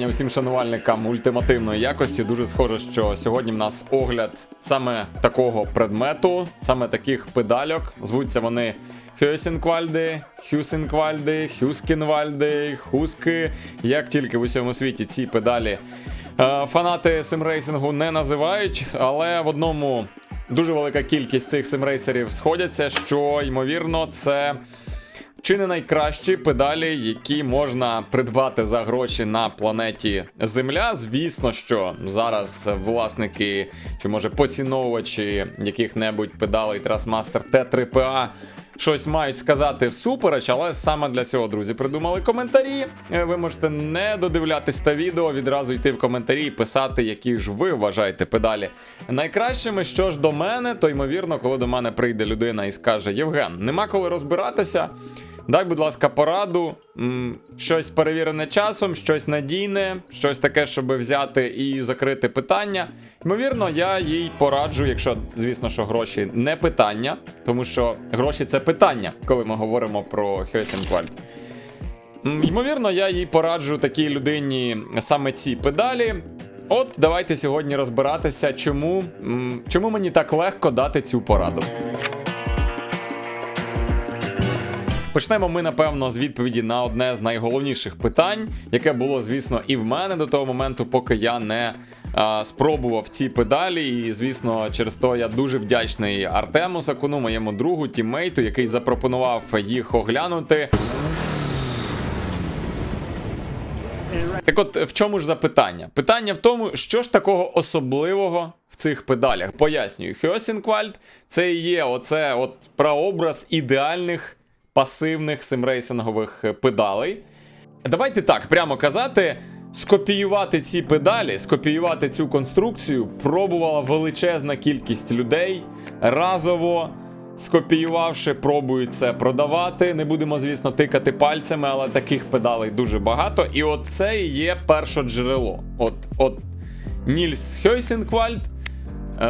вітання усім шанувальникам ультимативної якості. Дуже схоже, що сьогодні в нас огляд саме такого предмету, саме таких педальок. Звуться вони Хьосінквальди, Хюсінквальди, Хюскінвальди, Хуски. Як тільки в усьому світі ці педалі е, фанати симрейсингу не називають, але в одному дуже велика кількість цих симрейсерів сходяться, що ймовірно це. Чи не найкращі педалі, які можна придбати за гроші на планеті Земля? Звісно, що зараз власники чи може поціновувачі яких-небудь педалей Trasmaster T3PA щось мають сказати всупереч, але саме для цього, друзі, придумали коментарі. Е, Ви можете не додивлятись та відео, відразу йти в коментарі і писати, які ж ви вважаєте педалі найкращими. Що ж до мене, то ймовірно, коли до мене прийде людина і скаже: Євген, нема коли розбиратися. Дай, будь ласка, пораду. Щось перевірене часом, щось надійне, щось таке, щоб взяти і закрити питання. Ймовірно, я їй пораджу, якщо, звісно, що гроші не питання, тому що гроші це питання, коли ми говоримо про Хьосінквальд. Ймовірно, я їй пораджу такій людині саме ці педалі. От давайте сьогодні розбиратися, чому, чому мені так легко дати цю пораду. Почнемо ми, напевно, з відповіді на одне з найголовніших питань, яке було, звісно, і в мене до того моменту, поки я не а, спробував ці педалі. І, звісно, через то я дуже вдячний Артему Сакуну, моєму другу, тіммейту, який запропонував їх оглянути. Так от, в чому ж запитання? Питання в тому, що ж такого особливого в цих педалях. Пояснюю, Хьосінквальд це і є оце от прообраз ідеальних пасивних симрейсингових педалей. Давайте так, прямо казати. Скопіювати ці педалі, скопіювати цю конструкцію пробувала величезна кількість людей разово. Скопіювавши, пробують це продавати. Не будемо, звісно, тикати пальцями, але таких педалей дуже багато. І от це і є перше джерело. От, от Нільс Хьойсінквальд е,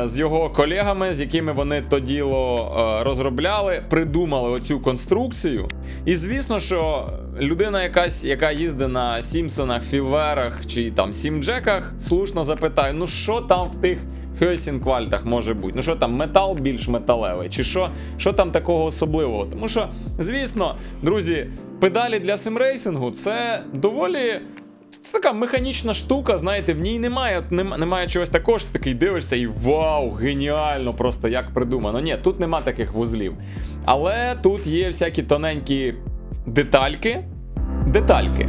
з його колегами, з якими вони то діло е, розробляли, придумали оцю конструкцію. І звісно, що людина, якась, яка їздить на Сімпсонах, Філверах чи там Сімджеках, слушно запитає: ну що там в тих Хьосінквальдах може бути? Ну що там, метал більш металевий? Чи що, що там такого особливого? Тому що, звісно, друзі, педалі для симрейсингу це доволі. Це така механічна штука, знаєте, в ній немає немає чогось такого, що такий дивишся і вау, геніально, просто як придумано. Ні, тут нема таких вузлів. Але тут є всякі тоненькі детальки. Детальки.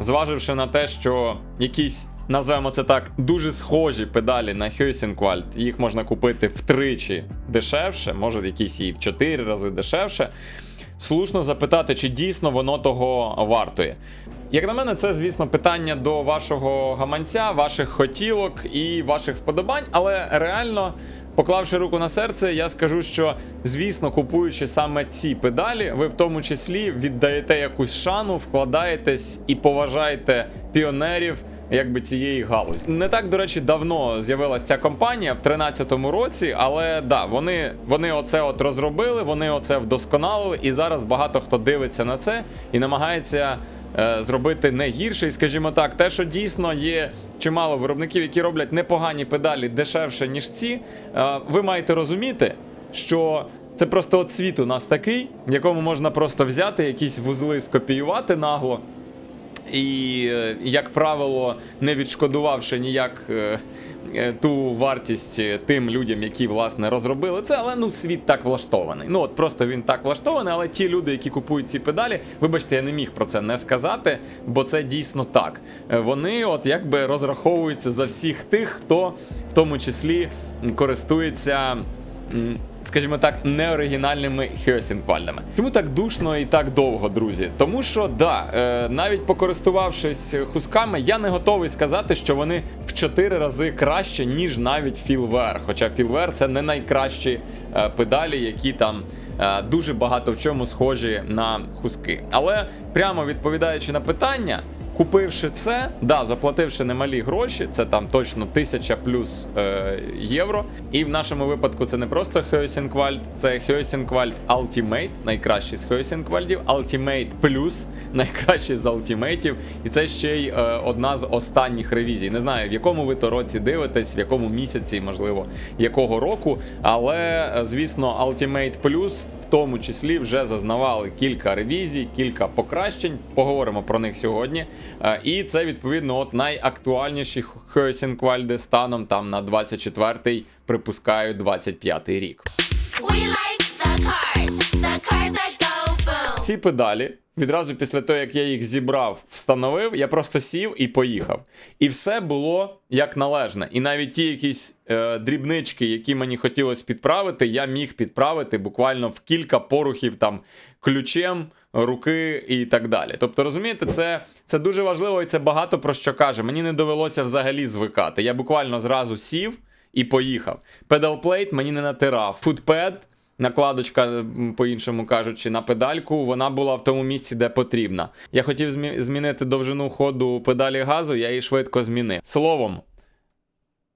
Зваживши на те, що якісь, називаємо це так, дуже схожі педалі на Хьойсінквальд, їх можна купити втричі дешевше, може якісь і в 4 рази дешевше. Слушно запитати, чи дійсно воно того вартує. Як на мене, це, звісно, питання до вашого гаманця, ваших хотілок і ваших вподобань, але реально, поклавши руку на серце, я скажу, що, звісно, купуючи саме ці педалі, ви в тому числі віддаєте якусь шану, вкладаєтесь і поважаєте піонерів. Якби цієї галузі. Не так, до речі, давно з'явилася ця компанія в 13-му році, але да, вони, вони оце от розробили, вони оце вдосконалили, і зараз багато хто дивиться на це і намагається е, зробити не гірше. І скажімо так, те, що дійсно є чимало виробників, які роблять непогані педалі дешевше, ніж ці, е, ви маєте розуміти, що. Це просто от світ у нас такий, в якому можна просто взяти якісь вузли, скопіювати нагло, і, е, як правило, не відшкодувавши ніяк е, е, ту вартість тим людям, які власне розробили це, але ну світ так влаштований. Ну от просто він так влаштований, але ті люди, які купують ці педалі, вибачте, я не міг про це не сказати, бо це дійсно так. Вони от якби розраховуються за всіх тих, хто в тому числі користується. Скажімо так, неоригінальними Хьосінквальдами. Чому так душно і так довго, друзі? Тому що да, е, навіть покористувавшись хусками, я не готовий сказати, що вони в 4 рази краще, ніж навіть Філвер. Хоча Філвер це не найкращі е, педалі, які там е, дуже багато в чому схожі на хуски. Але прямо відповідаючи на питання, Купивши це, да, заплативши немалі гроші, це там точно 1000 плюс е, євро. І в нашому випадку це не просто Хьосінквальд, це Хьосінквальд Ultimate, найкращий з Хьосінквальдів, Ultimate Plus, найкращий з ультимейтів. І це ще й е, одна з останніх ревізій. Не знаю, в якому ви то році дивитесь, в якому місяці, можливо, якого року. Але, е, звісно, Ultimate Plus тому числі вже зазнавали кілька ревізій, кілька покращень. Поговоримо про них сьогодні. Е, І це відповідно от найактуальніші Хесінквальди станом там на 24-й, припускаю, 25-й рік. We like the cars, the cars that. Ці педалі відразу після того, як я їх зібрав, встановив, я просто сів і поїхав. І все було як належне. І навіть ті якісь е, дрібнички, які мені хотілося підправити, я міг підправити буквально в кілька порухів там ключем, руки і так далі. Тобто, розумієте, це, це дуже важливо і це багато про що каже. Мені не довелося взагалі звикати. Я буквально зразу сів і поїхав. Педалплейт мені не натирав. Футпед. Накладочка, по-іншому кажучи, на педальку, вона була в тому місці, де потрібна. Я хотів змі- змінити довжину ходу педалі газу, я її швидко змінив. Словом,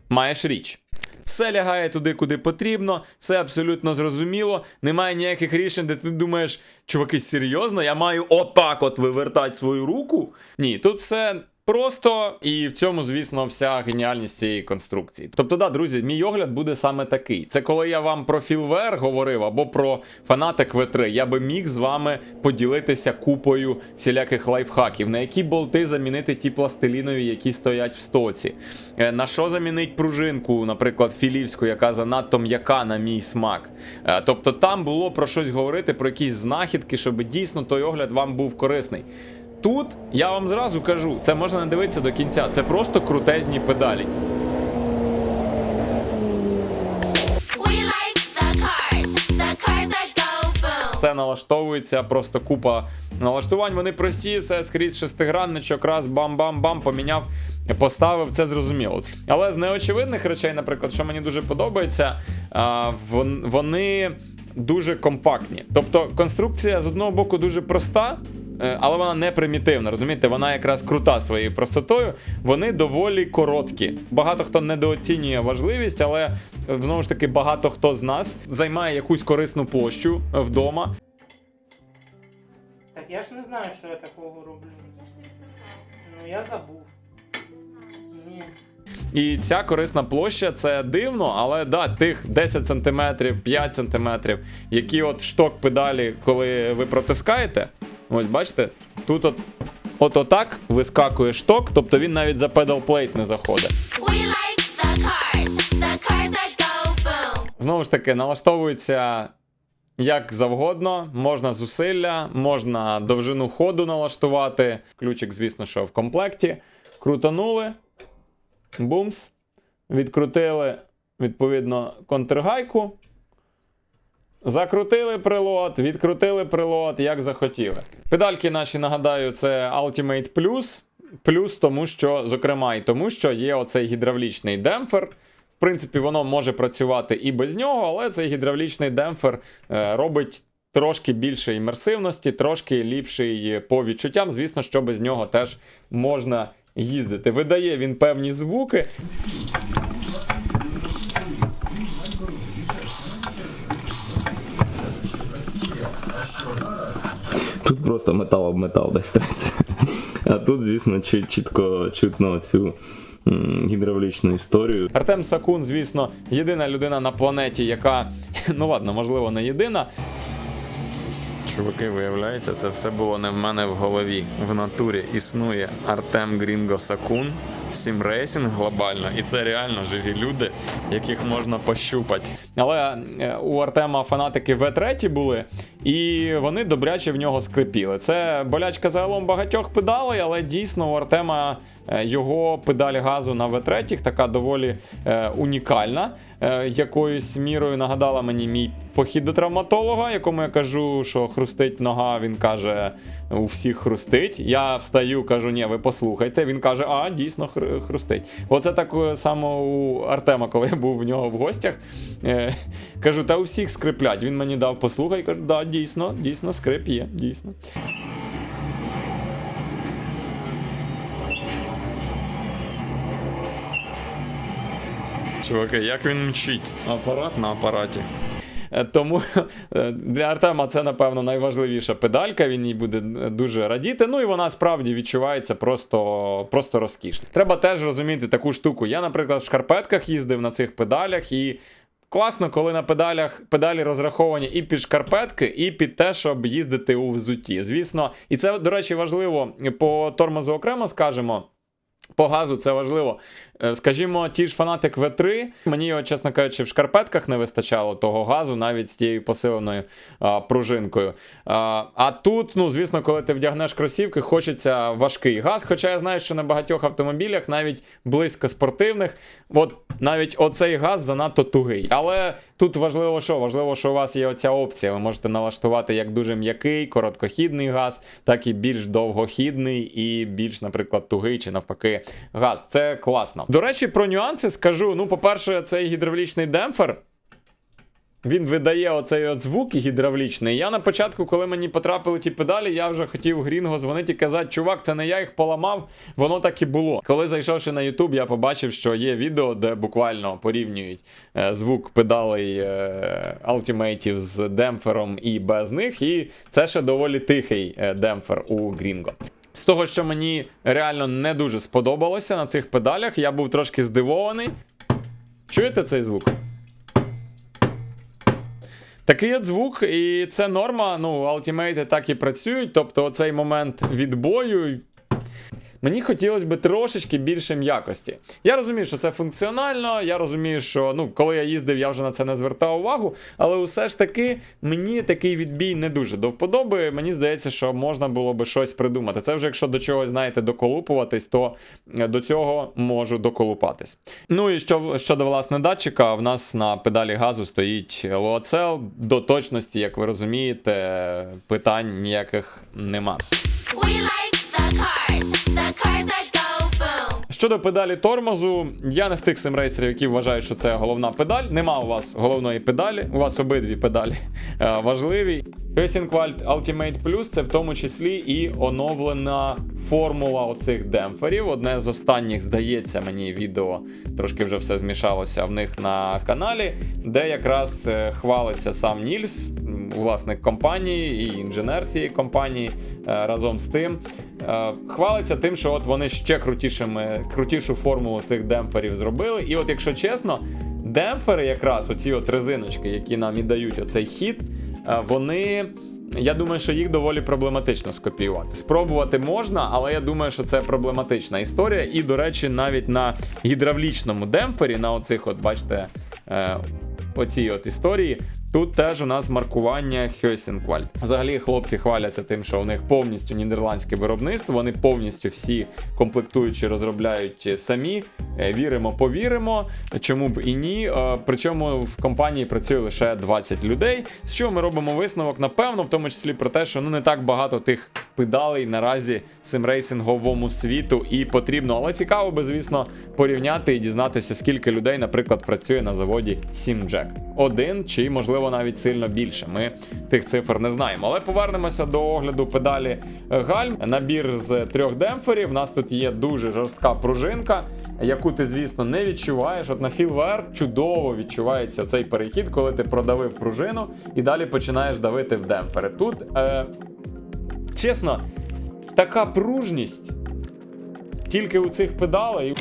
маєш річ. Все лягає туди, куди потрібно, все абсолютно зрозуміло. Немає ніяких рішень, де ти думаєш, чуваки, серйозно, я маю отак от вивертати свою руку. Ні, тут все просто, і в цьому, звісно, вся геніальність цієї конструкції. Тобто, да, друзі, мій огляд буде саме такий. Це коли я вам про філвер говорив або про фанатик V3, я би міг з вами поділитися купою всіляких лайфхаків, на які болти замінити ті пластилінові, які стоять в стоці. Е, На що замінить пружинку, наприклад, філівську, яка занадто м'яка на мій смак. Е, Тобто там було про щось говорити, про якісь знахідки, щоб дійсно той огляд вам був корисний. Тут я вам зразу кажу, це можна не дивитися до кінця. Це просто крутезні педалі. Це налаштовується просто купа налаштувань. Вони прості, все скрізь шестигранничок, раз бам-бам-бам, поміняв, поставив, це зрозуміло. Але з неочевидних речей, наприклад, що мені дуже подобається, вони дуже компактні. Тобто конструкція з одного боку дуже проста. Е, Але вона не примітивна, розумієте, вона якраз крута своєю простотою. Вони доволі короткі. Багато хто недооцінює важливість, але е, знову ж таки багато хто з нас займає якусь корисну площу е, вдома. Так я ж не знаю, що я такого роблю. Ну я забув. Ні. І ця корисна площа це дивно, але да, тих 10 см, 5 см, які от шток педалі, коли ви протискаєте, ось бачите, тут от. От отак вискакує шток, тобто він навіть за plate не заходить. Like the cars, the cars. Знову ж таки, налаштовується як завгодно, можна зусилля, можна довжину ходу налаштувати. Ключик, звісно, що в комплекті. Крутанули. Бумс. Відкрутили, відповідно, контргайку. Закрутили прилот, відкрутили прилот, як захотіли. Педальки наші, нагадаю, це Ultimate Plus. Плюс тому, що, зокрема, і тому, що є оцей гідравлічний демпфер. В принципі, воно може працювати і без нього, але цей гідравлічний демпфер е, робить трошки більше імерсивності, трошки ліпший по відчуттям. Звісно, що без нього теж можна їздити. Видає він певні звуки. Тут просто метал об метал десь треться. А тут, звісно, чітко чутно цю гідравлічну історію. Артем Сакун, звісно, єдина людина на планеті, яка, ну ладно, можливо, не єдина. Чуваки, виявляється, це все було не в мене в голові. В натурі існує Артем Грінго Сакун, Сім Рейсінг глобально, і це реально живі люди, яких можна пощупати. Але е, у Артема фанатики В3 були, і вони добряче в нього скрипіли. Це болячка загалом багатьох педалей, але дійсно у Артема його педаль газу на В3 така доволі е, унікальна. Е, якоюсь мірою нагадала мені мій похід до травматолога, якому я кажу, що хрустить нога. Він каже, у всіх хрустить. Я встаю, кажу, ні, ви послухайте. Він каже, а дійсно хр- хрустить. Оце так е, само у Артема, коли я був в нього в гостях. Е, кажу, та у всіх скриплять. Він мені дав послухай, кажу, да, дійсно, дійсно, скрип є, дійсно. Чуваки, як він мчить. Апарат на апараті. Е, Тому е, для Артема це, напевно, найважливіша педалька. Він їй буде е, дуже радіти. Ну і вона справді відчувається просто, просто розкішно. Треба теж розуміти таку штуку. Я, наприклад, в шкарпетках їздив на цих педалях і. Класно, коли на педалях педалі розраховані і під шкарпетки, і під те, щоб їздити у взутті. Звісно, і це, до речі, важливо по тормозу окремо скажемо. По газу це важливо. Е, Скажімо, ті ж фанатик V3, мені його, чесно кажучи, в шкарпетках не вистачало того газу, навіть з тією посиленою а, пружинкою. А, а тут, ну, звісно, коли ти вдягнеш кросівки, хочеться важкий газ. Хоча я знаю, що на багатьох автомобілях, навіть близько спортивних, от навіть оцей газ занадто тугий. Але тут важливо, що? Важливо, що у вас є оця опція. Ви можете налаштувати як дуже м'який, короткохідний газ, так і більш довгохідний і більш, наприклад, тугий чи навпаки газ. Це класно. До речі, про нюанси скажу. Ну, по-перше, цей гідравлічний демпфер. Він видає оцей от звук гідравлічний. Я на початку, коли мені потрапили ті педалі, я вже хотів Грінго дзвонити і казати, чувак, це не я їх поламав, воно так і було. Коли зайшовши на YouTube, я побачив, що є відео, де буквально порівнюють е, звук педалей е, Ultimate з демпфером і без них. І це ще доволі тихий е, демпфер у Грінго. З того, що мені реально не дуже сподобалося на цих педалях, я був трошки здивований. Чуєте цей звук? Такий от звук, і це норма. Ну, алтімейти так і працюють. Тобто, оцей момент відбою. Мені хотілося б трошечки більше м'якості. Я розумію, що це функціонально. Я розумію, що ну, коли я їздив, я вже на це не звертав увагу. Але усе ж таки мені такий відбій не дуже до вподоби. Мені здається, що можна було би щось придумати. Це вже якщо до чогось, знаєте, доколупуватись, то е, до цього можу доколупатись. Ну і що, щодо власне датчика, в нас на педалі газу стоїть лоацел. До точності, як ви розумієте, питань ніяких нема. Щодо педалі тормозу, я не з тих симрейсерів, які вважають, що це головна педаль. Нема у вас головної педалі, у вас обидві педалі е, важливі. Heusinkwald Ultimate Plus це в тому числі і оновлена формула оцих демпферів. Одне з останніх, здається, мені відео трошки вже все змішалося в них на каналі, де якраз е, хвалиться сам Нільс, власник компанії і інженер цієї компанії е, разом з тим. е, Хвалиться тим, що от вони ще крутішими, крутішу формулу цих демпферів зробили. І от, якщо чесно, демпфери, якраз оці от резиночки, які нам і дають оцей хід, е, вони. Я думаю, що їх доволі проблематично скопіювати. Спробувати можна, але я думаю, що це проблематична історія. І, до речі, навіть на гідравлічному демпфері, на оцих, от бачите, оцій от історії. Тут теж у нас маркування Хьосінкваль. Взагалі, хлопці хваляться тим, що у них повністю нідерландське виробництво. Вони повністю всі комплектуючі розробляють самі. Е, Віримо, повіримо. Чому б і ні? Е, Причому в компанії працює лише 20 людей. З чого ми робимо висновок? Напевно, в тому числі про те, що ну не так багато тих педалей наразі симрейсинговому світу і потрібно. Але цікаво би, звісно, порівняти і дізнатися, скільки людей, наприклад, працює на заводі Simjack. Один чи, можливо, навіть сильно більше. Ми тих цифр не знаємо. Але повернемося до огляду педалі е, гальм. Набір з трьох демпферів. У нас тут є дуже жорстка пружинка, яку ти, звісно, не відчуваєш. От на FeelVR чудово відчувається цей перехід, коли ти продавив пружину і далі починаєш давити в демпфери. Тут, е, чесно, така пружність тільки у цих педалей.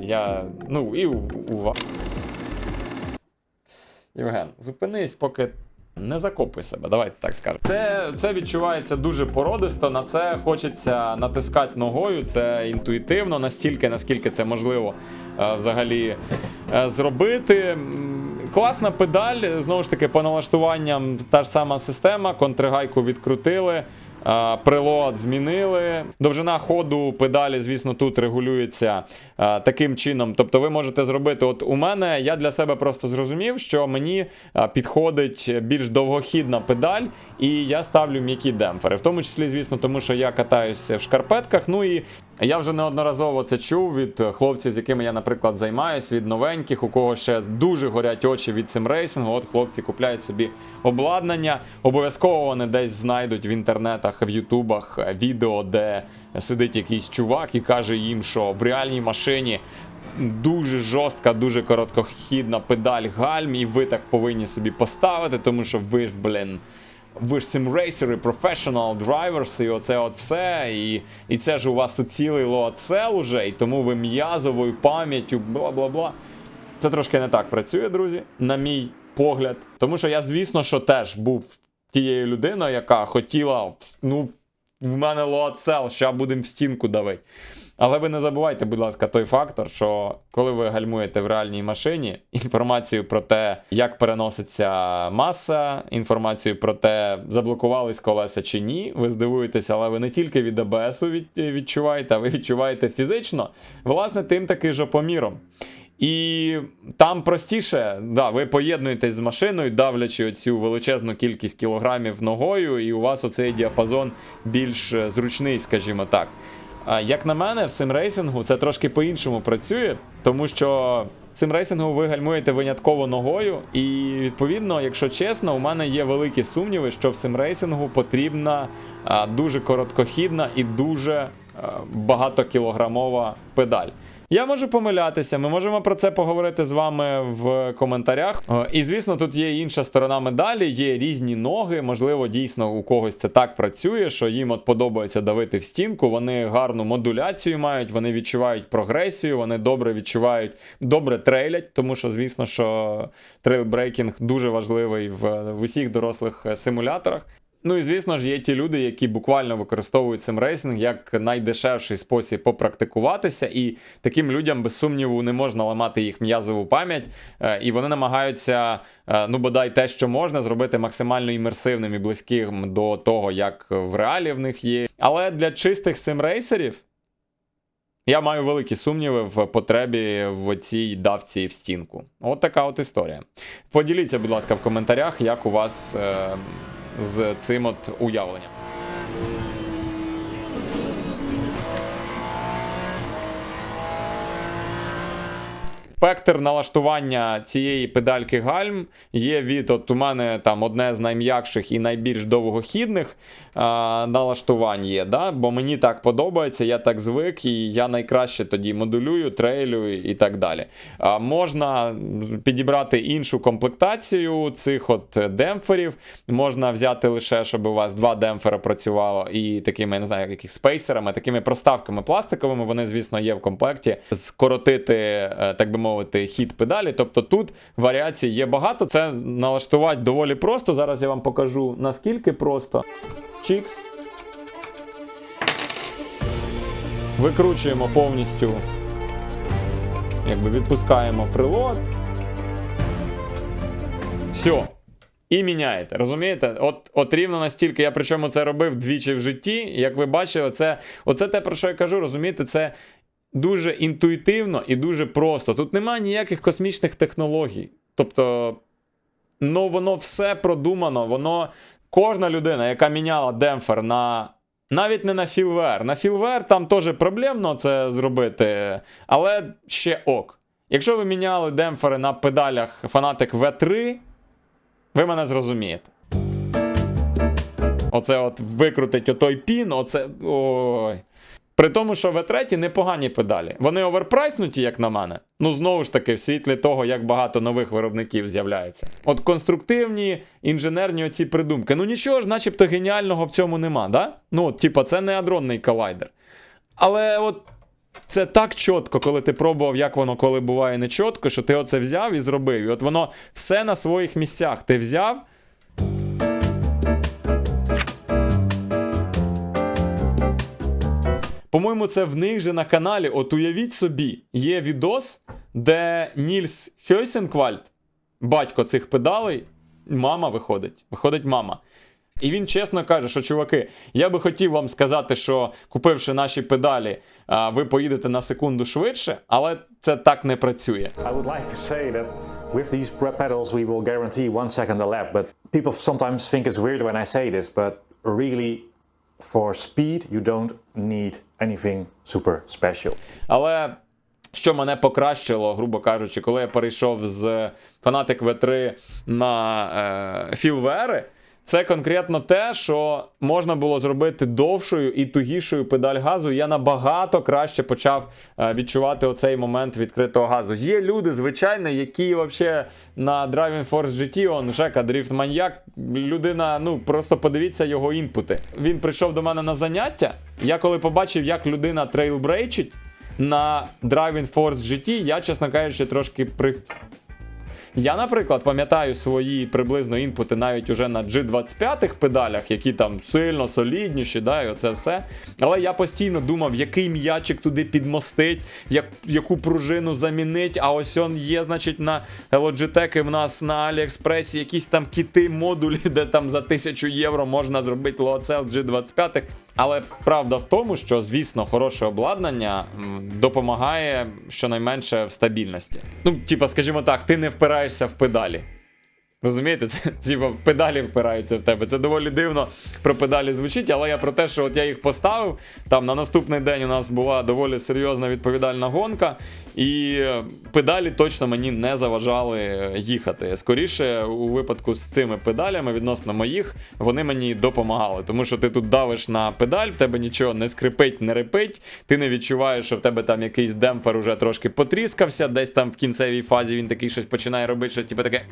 Я. Ну, і у, у ва- Євген, зупинись, поки не закопуй себе, давайте так скажемо. Це, це відчувається дуже породисто. На це хочеться натискати ногою. Це інтуїтивно, настільки, наскільки це можливо е, взагалі е, зробити. Класна педаль, знову ж таки, по налаштуванням та ж сама система. Контргайку відкрутили. Прилад змінили. Довжина ходу педалі, звісно, тут регулюється таким чином. Тобто, ви можете зробити, от у мене я для себе просто зрозумів, що мені підходить більш довгохідна педаль, і я ставлю м'які демпфери. В тому числі, звісно, тому що я катаюся в шкарпетках. Ну і я вже неодноразово це чув від хлопців, з якими я, наприклад, займаюсь, від новеньких, у кого ще дуже горять очі від симрейсингу. От хлопці купляють собі обладнання. Обов'язково вони десь знайдуть в інтернетах, в ютубах відео, де сидить якийсь чувак і каже їм, що в реальній машині дуже жорстка, дуже короткохідна педаль гальм, і ви так повинні собі поставити, тому що ви ж, блін. Ви ж симрейсери, professional drivers, і оце от все. І, і це ж у вас тут цілий лоацел уже, і тому ви м'язовою пам'яттю, бла-бла-бла. Це трошки не так працює, друзі, на мій погляд. Тому що я, звісно, що теж був тією людиною, яка хотіла, ну, в мене лоацел, ща будемо в стінку давити. Але ви не забувайте, будь ласка, той фактор, що коли ви гальмуєте в реальній машині, інформацію про те, як переноситься маса, інформацію про те, заблокувались колеса чи ні, ви здивуєтеся, але ви не тільки від АБС від, відчуваєте, а ви відчуваєте фізично, власне, тим таки жопоміром. І там простіше, да, ви поєднуєтесь з машиною, давлячи оцю величезну кількість кілограмів ногою, і у вас оцей діапазон більш е, зручний, скажімо так. Як на мене, в симрейсингу це трошки по-іншому працює, тому що в симрейсингу ви гальмуєте винятково ногою, і відповідно, якщо чесно, у мене є великі сумніви, що в симрейсингу потрібна дуже короткохідна і дуже багатокілограмова педаль. Я можу помилятися, ми можемо про це поговорити з вами в коментарях. І звісно, тут є інша сторона медалі, є різні ноги. Можливо, дійсно у когось це так працює, що їм от подобається давити в стінку. Вони гарну модуляцію мають, вони відчувають прогресію, вони добре відчувають, добре трейлять, тому що, звісно, що трейлбрейкінг дуже важливий в, в усіх дорослих е, симуляторах. Ну і звісно ж, є ті люди, які буквально використовують симрейсинг як найдешевший спосіб попрактикуватися, і таким людям, без сумніву, не можна ламати їх м'язову пам'ять, е, і вони намагаються, е, ну бодай те, що можна, зробити максимально імерсивним і близьким до того, як в реалі в них є. Але для чистих симрейсерів. Я маю великі сумніви в потребі в цій давці в стінку. От така от історія. Поділіться, будь ласка, в коментарях, як у вас е, з цим от уявленням. Спектр налаштування цієї педальки гальм є від от у мене там одне з найм'якших і найбільш довгохідних а, налаштувань є. Да? Бо мені так подобається, я так звик, і я найкраще тоді модулюю, трейлю і так далі. А, можна підібрати іншу комплектацію цих от демпферів. Можна взяти лише, щоб у вас два демпфера працювало, і такими, я не знаю, яких спейсерами, такими проставками пластиковими. Вони, звісно, є в комплекті. Скоротити, е, так би мовити, хід педалі. Тобто тут варіацій є багато. Це налаштувати доволі просто. Зараз я вам покажу наскільки просто. Чікс. Викручуємо повністю. Якби відпускаємо прилад. Все. І міняєте. Розумієте? От, от рівно настільки. Я причому це робив двічі в житті. Як ви бачили, це оце те, про що я кажу, розумієте, це дуже інтуїтивно і дуже просто. Тут немає ніяких космічних технологій. Тобто, ну воно все продумано, воно. Кожна людина, яка міняла демпфер на. Навіть не на філвер. На філвер там теж проблемно це зробити, але ще ок. Якщо ви міняли демпфери на педалях Fanatic V3, ви мене зрозумієте. Оце от викрутить отой пін, оце. Ой. При тому, що V3 непогані педалі. Вони оверпрайснуті, як на мене. Ну, знову ж таки, в світлі того, як багато нових виробників з'являється. От конструктивні, інженерні оці придумки. Ну нічого ж, начебто геніального в цьому нема, да? Ну, от, типа, це не адронний колайдер. Але от це так чітко, коли ти пробував, як воно коли буває не чітко, що ти оце взяв і зробив. І от воно все на своїх місцях. Ти взяв. По-моєму, це в них же на каналі. От уявіть собі, є відос, де Нільс Хьойсенквальд, батько цих педалей, мама виходить. Виходить мама. І він чесно каже, що чуваки, я би хотів вам сказати, що купивши наші педалі, ви поїдете на секунду швидше, але це так не працює. I would like to say that with these pedals we will guarantee one second a lap, but people sometimes think it's weird when I say this, but really for speed you don't need anything super special. Але що мене покращило, грубо кажучи, коли я перейшов з Fanatic V3 на е, FeelVR, це конкретно те, що можна було зробити довшою і тугішою педаль газу. Я набагато краще почав е, відчувати оцей момент відкритого газу. Є люди, звичайно, які взагалі на Driving Force GT, он Жека Дріфт Маньяк, людина, ну просто подивіться його інпути. Він прийшов до мене на заняття. Я коли побачив, як людина трейлбрейчить на Driving Force GT, я, чесно кажучи, трошки при я, наприклад, пам'ятаю свої приблизно інпути навіть уже на G25 педалях, які там сильно солідніші, да, і оце все. Але я постійно думав, який м'ячик туди підмостить, як, яку пружину замінить. А ось он є, значить, на Logitech в нас на Аліекспресі якісь там кіти, модулі, де там за 1000 євро можна зробити лоцел G25. Але правда в тому, що, звісно, хороше обладнання допомагає щонайменше в стабільності. Ну, типа, скажімо так, ти не впираєшся в педалі. Розумієте, це типа педалі впираються в тебе. Це доволі дивно про педалі звучить, але я про те, що от я їх поставив. Там на наступний день у нас була доволі серйозна відповідальна гонка, і педалі точно мені не заважали їхати. Скоріше, у випадку з цими педалями, відносно моїх, вони мені допомагали. Тому що ти тут давиш на педаль, в тебе нічого не скрипить, не репить, ти не відчуваєш, що в тебе там якийсь демпфер уже трошки потріскався, десь там в кінцевій фазі він такий щось починає робити, щось типу таке.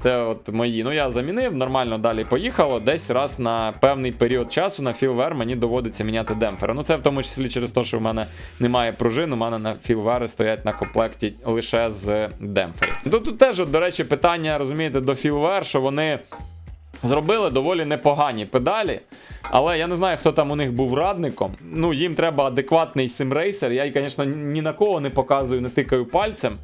Це от мої. Ну я замінив, нормально далі поїхало. Десь раз на певний період часу на філвер мені доводиться міняти демпфери. Ну це в тому числі через те, що в мене немає пружин, у мене на філвери стоять на комплекті лише з демпферів. Тут, тут теж, до речі, питання, розумієте, до філвер, що вони. Зробили доволі непогані педалі, але я не знаю, хто там у них був радником. Ну, їм треба адекватний симрейсер. Я, звісно, ні на кого не показую, не тикаю пальцем.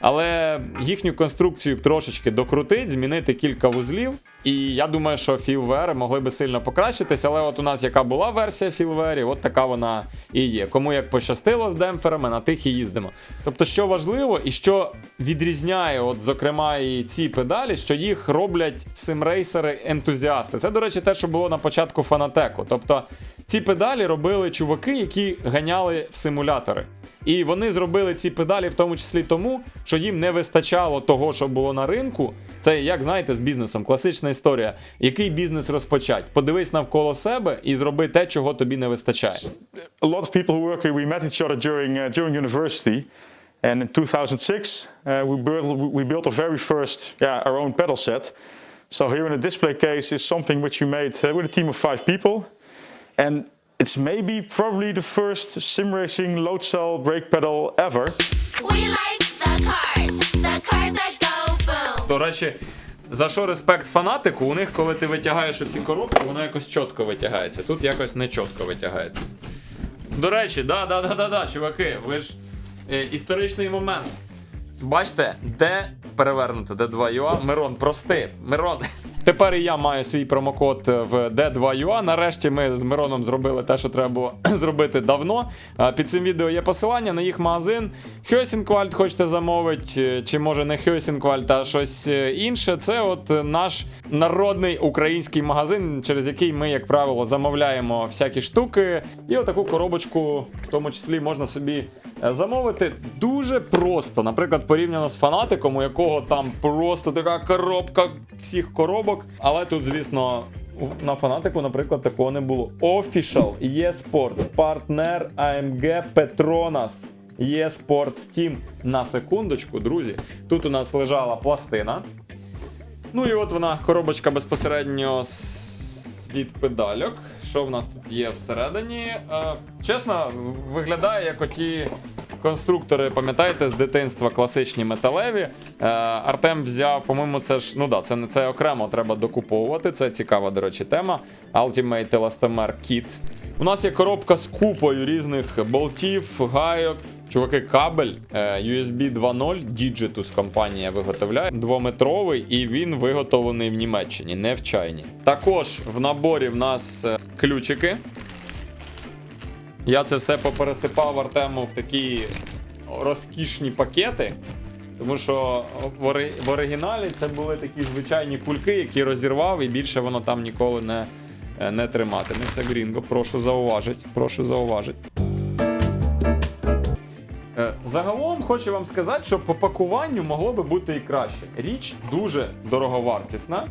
Але їхню конструкцію трошечки докрутить, змінити кілька вузлів. І я думаю, що філвери могли би сильно покращитись. Але от у нас яка була версія філверів, от така вона і є. Кому як пощастило з демпферами, на тих і їздимо. Тобто, що важливо і що відрізняє, от, зокрема, і ці педалі, що їх роблять симрейсери-ентузіасти. Це, до речі, те, що було на початку фанатеку. Тобто ці педалі робили чуваки, які ганяли в симулятори. І вони зробили ці педалі в тому числі тому, що їм не вистачало того, що було на ринку. Це як знаєте, з бізнесом, класична історія. Який бізнес розпочать? Подивись навколо себе і зроби те, чого тобі не вистачає. a lot of people who work here, we met each other during uh, during university, and in 2006 uh, we built we built our very first yeah our own pedal set. So here in the display case is something which we made uh, with a team of five people, and it's maybe probably the first sim racing load cell brake pedal ever. We like the cars, the cars that go boom. До речі, за що респект фанатику? У них, коли ти витягаєш оці коробки, воно якось чітко витягається. Тут якось не чітко витягається. До речі, да, да, да, да, да, чуваки, ви ж е, історичний момент. Бачите, де перевернуто D2UA? Мирон, прости. Мирон. Тепер і я маю свій промокод в D2UA. Нарешті ми з Мироном зробили те, що треба було зробити давно. Під цим відео є посилання на їх магазин. Хьосінквальд хочете замовити, чи може не Хьосінквальд, а щось е, інше. Це от е, наш народний український магазин, через який ми, як правило, замовляємо всякі штуки. І отаку коробочку, в тому числі, можна собі е, замовити дуже просто. Наприклад, порівняно з фанатиком, у якого там просто така коробка всіх коробок. Але тут, звісно. На фанатику, наприклад, такого не було. Official, eSports, партнер AMG Petronas, eSports Team. На секундочку, друзі. Тут у нас лежала пластина. Ну і от вона, коробочка безпосередньо з- від педальок. Що в нас тут є всередині? Е, чесно, виглядає як оті конструктори, пам'ятаєте, з дитинства класичні металеві. Е, Артем взяв, по-моєму, це ж, ну да, це, це окремо треба докуповувати. Це цікава, до речі, тема. Ultimate Elastomer Kit. У нас є коробка з купою різних болтів, гайок. Чуваки, кабель е, USB 2.0 Digitus компанія виготовляє двометровий, і він виготовлений в Німеччині, не в чайні. Також в наборі в нас е, ключики. Я це все попересипав Артему в такі розкішні пакети. Тому що в, ори... в оригіналі це були такі звичайні кульки, які розірвав, і більше воно там ніколи не, е, не триматиметься. Грінго, прошу зауважити. Прошу зауважити. Загалом хочу вам сказати, що по пакуванню могло би бути і краще. Річ дуже дороговартісна.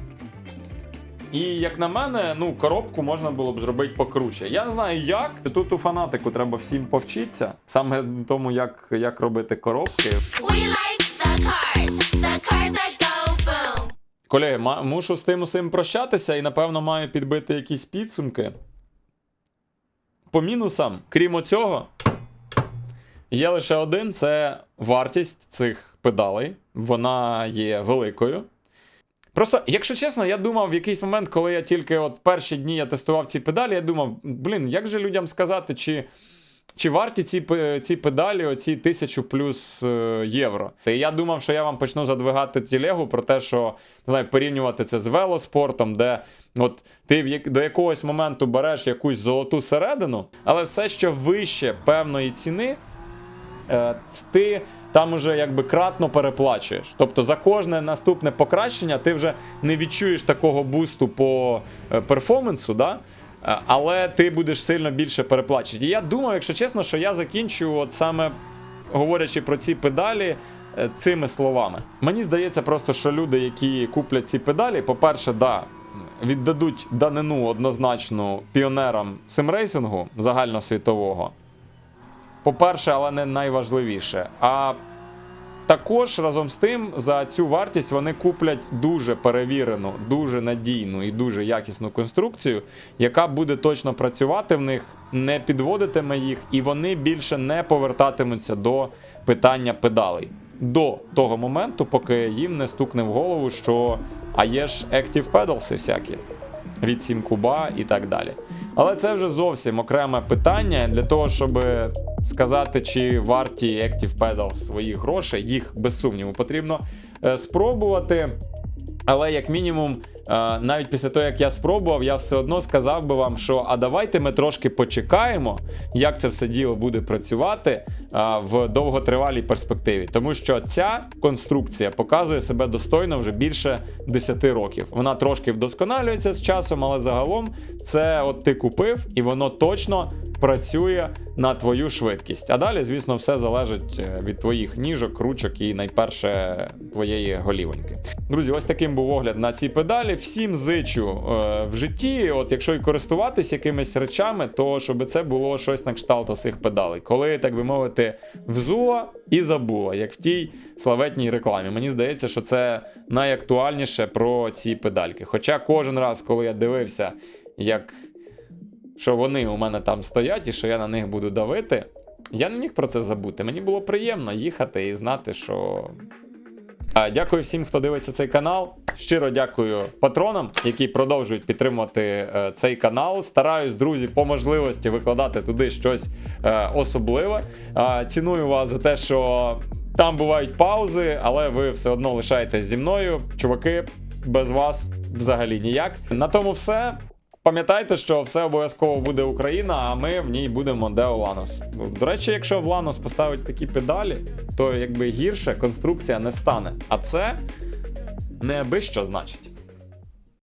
І як на мене, ну коробку можна було б зробити покруче. Я не знаю як. Тут у фанатику треба всім повчитися, саме тому, як, як робити коробки. We like the cars, the cars that go boom. Колеги, мушу з тим усім прощатися і напевно маю підбити якісь підсумки. По мінусам, крім цього, є лише один: це вартість цих педалей. Вона є великою. Просто, якщо чесно, я думав в якийсь момент, коли я тільки от перші дні я тестував ці педалі, я думав, блін, як же людям сказати, чи. Чи варті ці, ці педалі, оці тисячу плюс е, євро? І я думав, що я вам почну задвигати тілегу про те, що не знаю, порівнювати це з велоспортом, де от ти до якогось моменту береш якусь золоту середину, але все, що вище певної ціни, ти там уже якби кратно переплачуєш. Тобто за кожне наступне покращення ти вже не відчуєш такого бусту по е, перформансу, да? Е, але ти будеш сильно більше переплачувати. І я думав, якщо чесно, що я закінчу от саме говорячи про ці педалі. е, Цими словами. Мені здається просто, що люди, які куплять ці педалі, по-перше, да, віддадуть данину однозначно піонерам симрейсингу загальносвітового. По-перше, але не найважливіше. А також разом з тим за цю вартість вони куплять дуже перевірену, дуже надійну і дуже якісну конструкцію, яка буде точно працювати в них, не підводитиме їх, і вони більше не повертатимуться до питання педалей. До того моменту, поки їм не стукне в голову, що а є ж Active Pedals всякі від 7 куба і так далі. Але це вже зовсім окреме питання для того, щоб сказати, чи варті Active Pedal своїх грошей, їх без сумніву потрібно е, спробувати. Але як мінімум, навіть після того, як я спробував, я все одно сказав би вам, що а давайте ми трошки почекаємо, як це все діло буде працювати е, в довготривалій перспективі. Тому що ця конструкція показує себе достойно вже більше 10 років. Вона трошки вдосконалюється з часом, але загалом це от ти купив, і воно точно працює на твою швидкість. А далі, звісно, все залежить е, від твоїх ніжок, ручок і найперше твоєї голівоньки. Друзі, ось таким був огляд на ці педалі. Всім зичу е, в житті, от якщо і користуватись якимись речами, то щоб це було щось на кшталт цих педалей. Коли, так би мовити, взула і забула, як в тій славетній рекламі. Мені здається, що це найактуальніше про ці педальки. Хоча кожен раз, коли я дивився, як що вони у мене там стоять і що я на них буду давити. Я не міг про це забути. Мені було приємно їхати і знати, що. Дякую всім, хто дивиться цей канал. Щиро дякую патронам, які продовжують підтримувати е, цей канал. Стараюсь, друзі, по можливості викладати туди щось е, особливе. Ціную вас за те, що там бувають паузи, але ви все одно лишаєтесь зі мною. Чуваки, без вас взагалі ніяк. На тому все. Пам'ятайте, що все обов'язково буде Україна, а ми в ній будемо Део Ланос. До речі, якщо в Ланос поставить такі педалі, то якби гірше конструкція не стане. А це не аби що значить.